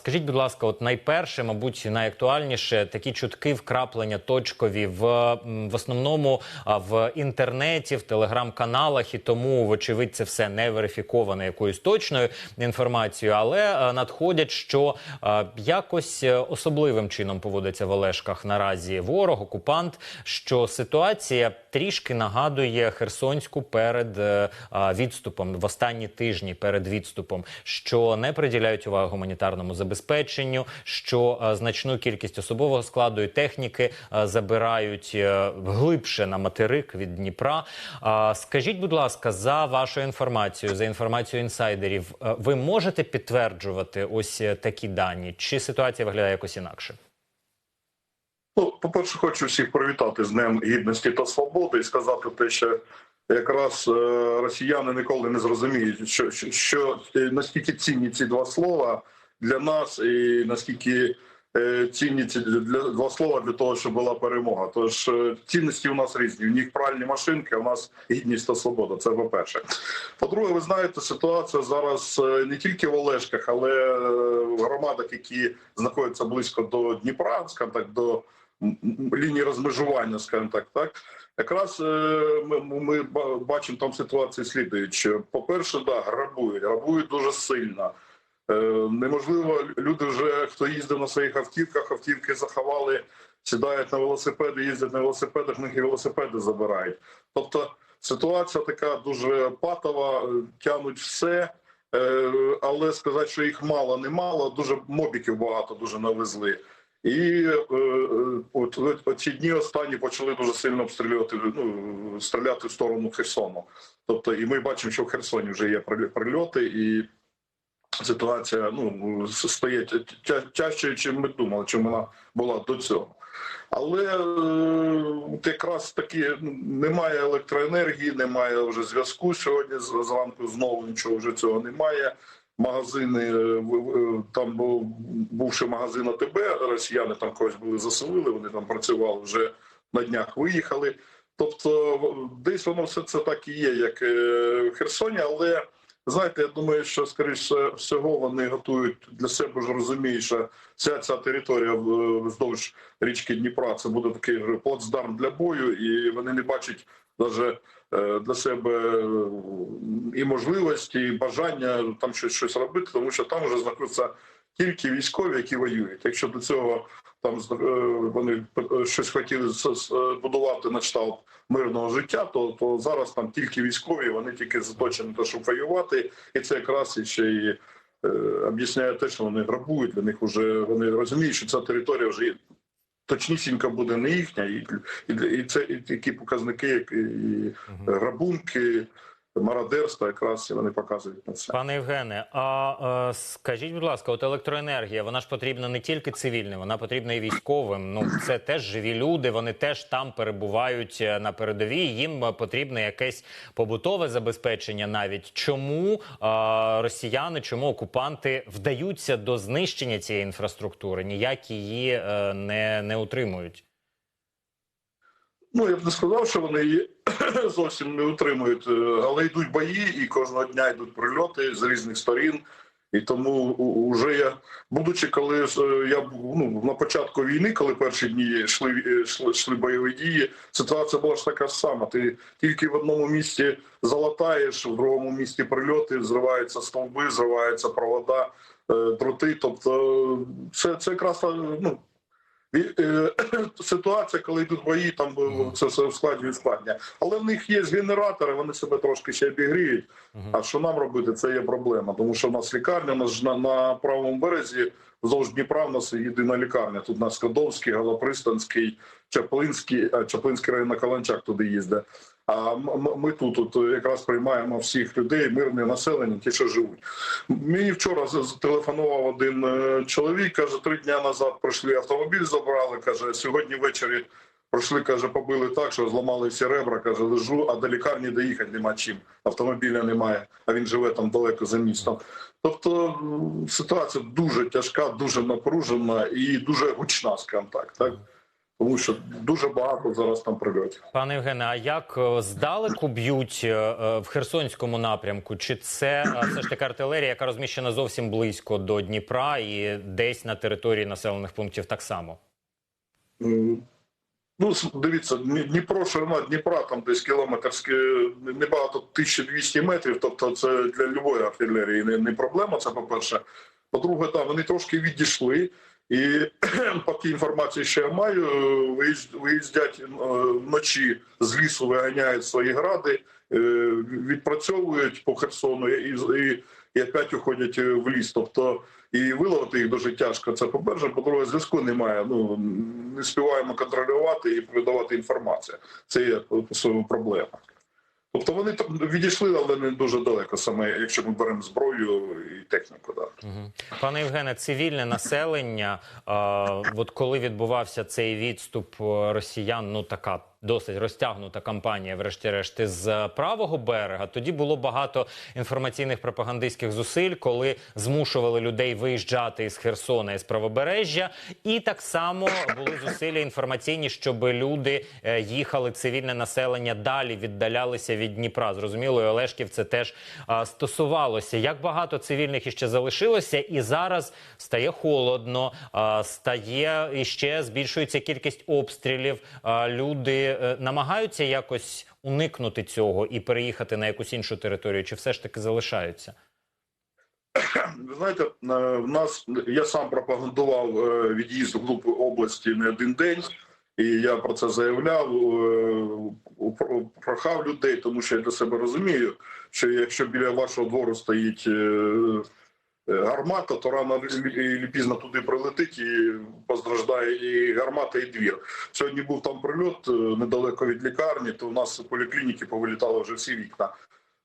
Скажіть, будь ласка, от найперше, мабуть, найактуальніше такі чутки вкраплення точкові в, в основному в інтернеті, в телеграм-каналах, і тому, вочевидь, це все не верифіковано якоюсь точною інформацією, але надходять, що якось е, особливим чином поводиться в Олешках наразі ворог, окупант, що ситуація трішки нагадує Херсонську перед е, відступом в останні тижні перед відступом, що не приділяють увагу гуманітарному забезпеченню, що е, значну кількість особового складу і техніки е, забирають е, глибше на материк від Дніпра. Скажіть, будь ласка, за вашою інформацією, за інформацією інсайдерів, ви можете підтверджувати ось такі дані? Чи ситуація виглядає якось інакше? Ну, по-перше, хочу всіх привітати з Днем Гідності та Свободи і сказати те, що якраз росіяни ніколи не зрозуміють, що, що, що наскільки цінні ці два слова для нас, і наскільки е, цінні ці для два слова для того, щоб була перемога. Тож е, цінності у нас різні. У них пральні машинки, у нас гідність та свобода. Це по-перше. По-друге, ви знаєте, ситуація зараз е, не тільки в Олешках, але в громадах, які знаходяться близько до Дніпра, скажімо так, до лінії розмежування, скажімо так, так. Якраз ми, ми бачимо там ситуацію слідуючи. По-перше, да, грабують, грабують дуже сильно. Е, Неможливо, люди вже, хто їздив на своїх автівках, автівки заховали, сідають на велосипеди, їздять на велосипедах, в них і велосипеди забирають. Тобто ситуація така дуже патова, е, тянуть все. Е, Але сказати, що їх мало, не мало, дуже мобіків багато дуже навезли. І от, ці дні останні почали дуже сильно обстрілювати, ну, стріляти в сторону Херсону. Тобто, і ми бачимо, що в Херсоні вже є приль- прильоти, і ситуація ну, стає тя- тяжчою, чим ми думали, чим вона була до цього. Але е, якраз таки ну, немає електроенергії, немає вже зв'язку сьогодні. Зранку знову нічого вже цього немає. Магазини е, в- там був бувши магазин АТБ, росіяни там когось були заселили, вони там працювали вже на днях виїхали. Тобто десь воно все це так і є, як е, в Херсоні, але знаєте, я думаю, що скоріше всього вони готують для себе ж розуміють, що вся ця територія вздовж річки Дніпра це буде такий плацдарм для бою, і вони не бачать навіть для себе е, і можливості, і бажання там щось щось робити, тому що там вже знаходяться тільки військові, які воюють. Якщо до цього там е, вони е, щось хотіли е, будувати на кшталт мирного життя, то, то зараз там тільки військові, вони тільки заточені те, щоб воювати, і це якраз ще й е, об'ясняє те, що вони грабують. Для них вже вони розуміють, що ця територія вже є- точнісінько буде не їхня, і, і, і це і такі показники, як і грабунки, мародерство, якраз вони показують на це. Пане Євгене, а е, скажіть, будь ласка, от електроенергія, вона ж потрібна не тільки цивільним, вона потрібна і військовим. Ну це теж живі люди, вони теж там перебувають е, на передовій. Їм е, потрібне якесь побутове забезпечення. Навіть чому е, росіяни, чому окупанти вдаються до знищення цієї інфраструктури, ніяк її не, не утримують. Ну, я б не сказав, що вони її зовсім не утримують, е, але йдуть бої, і кожного дня йдуть прильоти з різних сторін. І тому вже я, будучи, коли е, я ну, на початку війни, коли перші дні йшли, е, йшли, йшли бойові дії, ситуація була ж така ж сама. Ти тільки в одному місці залатаєш, в другому місці прильоти, зриваються стовби, зриваються провода, дроти. Тобто це, це якраз ну, ситуація, коли йдуть бої, там е, це все ускладнює складня. Але в них є генератори, вони себе трошки ще обігріють. А що нам робити, це є проблема. Тому що в нас лікарня, у нас ж на, на правому березі, вздовж Дніпра, в нас єдина лікарня. Тут у нас Скадовський, Галапристанський, Чаплинський, а Чаплинський район на Каланчак туди їздить. А ми тут, тут якраз приймаємо всіх людей, мирне населення, ті, що живуть. Мені вчора зателефонував один е, чоловік, каже, три дні назад прийшли автомобіль, забрали. Каже, сьогодні ввечері прийшли, каже, побили так, що зламали всі ребра. Каже, лежу, а до лікарні доїхати нема чим. Автомобіля немає, а він живе там далеко за містом. Тобто ситуація дуже тяжка, дуже напружена і дуже гучна, скажімо так. так? Тому що дуже багато зараз там прильотів. Пане Євгене, а як е, здалеку б'ють е, е, в Херсонському напрямку? Чи це все ж таки артилерія, яка розміщена зовсім близько до Дніпра і десь на території населених пунктів так само? Ну, дивіться, Дніпро, ширина Дніпра, там десь кілометрське, небагато 1200 метрів, тобто це для любої артилерії не, не проблема, це по-перше. По-друге, так, вони трошки відійшли, і по тій інформації, що я маю, виїзд- виїздять е, вночі з лісу, виганяють свої гради, е, відпрацьовують по Херсону і, і, і опять уходять е, в ліс. Тобто і виловити їх дуже тяжко. Це по-перше, по-друге, зв'язку немає. Ну не співаємо контролювати і передавати інформацію. Це є проблема. Тобто вони там відійшли, але не дуже далеко, саме якщо ми беремо зброю і техніку. Да. Пане Євгене, цивільне населення, е, от коли відбувався цей відступ е, росіян, ну така досить розтягнута кампанія, врешті-решт, з правого берега, тоді було багато інформаційних пропагандистських зусиль, коли змушували людей виїжджати із Херсона із правобережжя, і так само були зусилля інформаційні, щоб люди е, їхали цивільне населення далі, віддалялися від Дніпра. Зрозуміло, і Олешків це теж стосувалося. Як багато цивільних іще залишилося, і зараз стає холодно, а, стає і ще збільшується кількість обстрілів. Люди е, намагаються якось уникнути цього і переїхати на якусь іншу територію, чи все ж таки залишаються? Ви знаєте, е, в нас я сам пропагандував е, від'їзд в глуб області не один день, і я про це заявляв, прохав людей, тому що я для себе розумію, що якщо біля вашого двору стоїть гармата, то рано чи пізно туди прилетить і постраждає і гармата, і двір. Сьогодні був там прильот е, недалеко від лікарні, то у нас у поліклініки повилітали вже всі вікна.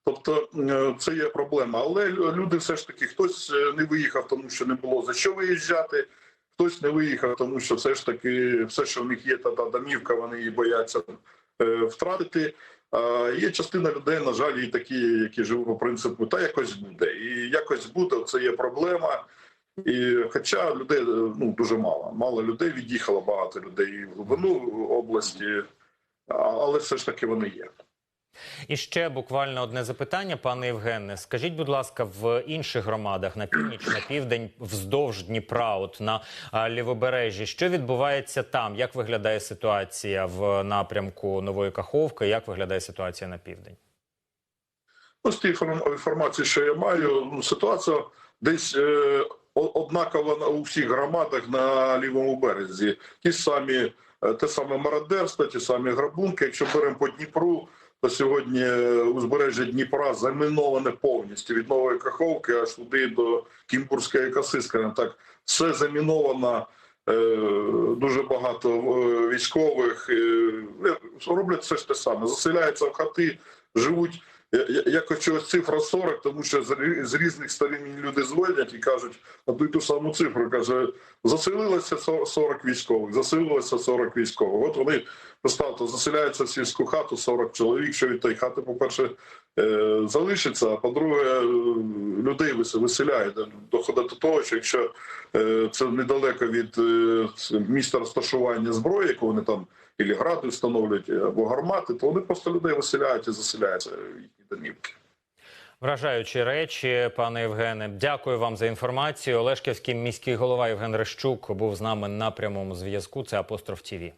Тобто е, це є проблема. Але люди все ж таки хтось е, не виїхав, тому що не було за що виїжджати. Хтось не виїхав, тому що все ж таки все, що в них є, та, та домівка, вони її бояться е, втратити. Є частина людей, на жаль, і такі, які живуть по принципу, та якось буде. І якось буде, це є проблема. І хоча людей е, ну дуже мало. Мало людей від'їхало багато людей в глибину області, але все ж таки вони є. І ще буквально одне запитання, пане Євгене. Скажіть, будь ласка, в інших громадах на північ, на південь, вздовж Дніпра, от на лівобережжі, що відбувається там? Як виглядає ситуація в напрямку Нової Каховки? Як виглядає ситуація на південь? Ну, з тієї інформації, що я маю, ну, ситуація десь е, однакова на- у всіх громадах на лівому березі. Ті самі, е, те саме мародерство, ті самі грабунки. Якщо беремо по Дніпру, сьогодні е, узбережжя Дніпра заміноване повністю від Нової Каховки аж туди до Кімбурської коси, скажімо так, все заміновано. Е, Дуже багато е, військових роблять все ж те саме. Заселяються в хати, живуть якось чогось цифра 40, тому що з, різних сторін люди дзвонять і кажуть одну й ту саму цифру. Каже, заселилося со- 40 військових, заселилося 40 військових. От вони поставте, заселяються в сільську хату 40 чоловік, що від тої хати, по-перше, е, залишиться, а по-друге, е, людей вис- виселяють. Доходить до того, що якщо е, це недалеко від місця розташування зброї, яку вони там ілі гради встановлюють, або гармати, то вони просто людей виселяють і заселяються в їхні домівки. Вражаючі речі, пане Євгене. Дякую вам за інформацію. Олешківський міський голова Євген Рещук був з нами на прямому зв'язку. Це апостроф ТІВІ.